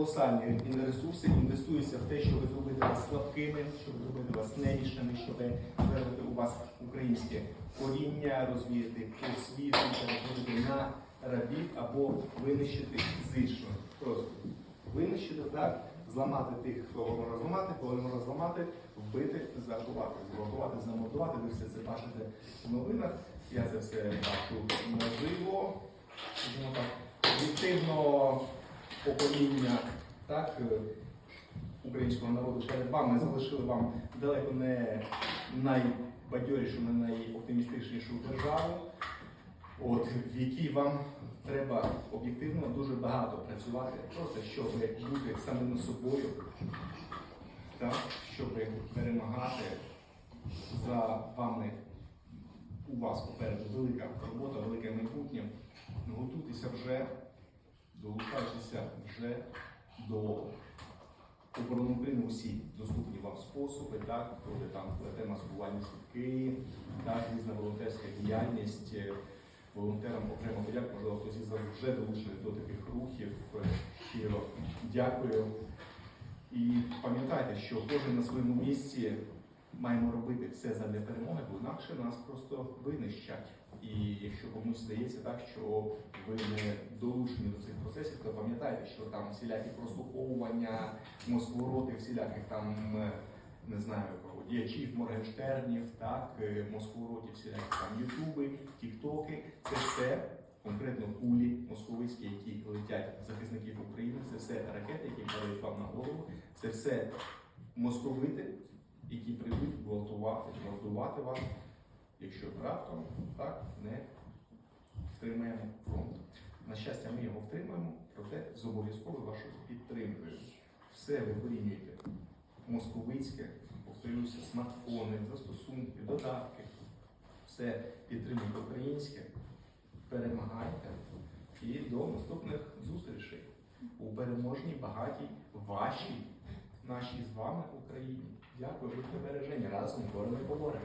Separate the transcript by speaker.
Speaker 1: колосальні ресурси інвестуються в те, щоб зробити вас слабкими, щоб зробити вас немічними, щоб зробити у вас українське коріння, розвіяти по світу, перетворити на рабів або винищити іншого. Просто винищити так, зламати тих, кого можна зламати, кого не можна зламати, вбити, зґвалтувати, зґвалтувати, замордувати. Ви все це бачите в новинах. Я це все бачу так, об'єктивно покоління так, е, українського народу перед вами залишили вам далеко не найбадьорішу, не найоптимістичнішу державу, от, в якій вам треба об'єктивно дуже багато працювати, просто щоб бути самим собою, так, щоб перемагати за вами. У вас попереду велика робота, велике майбутнє. Готуйтеся вже, долучайтеся вже до оборони усі доступні вам способи, так, коли там плете маскувальні сітки, так, різна волонтерська діяльність. Е, Волонтерам окремо подяку, можливо, хтось із вас вже долучений до таких рухів. Е, Щиро дякую. І пам'ятайте, що кожен на своєму місці маємо робити все задля перемоги, бо інакше нас просто винищать. І якщо комусь здається так, що ви не долучені до цих процесів, то пам'ятайте, що там всілякі прослуховування, москвороти, всіляких там е, не знаю кого, діячів, Моргенштернів, так, е, москворотів, всілякі там Ютуби, Тіктоки, це все конкретно кулі московицькі, які летять захисників України, це все ракети, які падають вам на голову, це все московити, які прийдуть гвалтувати, мордувати вас, якщо раптом так не втримаємо фронт. На щастя, ми його втримаємо, проте з обов'язковою вашою підтримкою. Все ви вирівнюєте московицьке, повторюся, смартфони, застосунки, додатки. Все підтримуйте українське, перемагайте і до наступних зустрічей у переможній, багатій, вашій, нашій з вами Україні. Дякую, будьте бережені разом боремо і поборемо.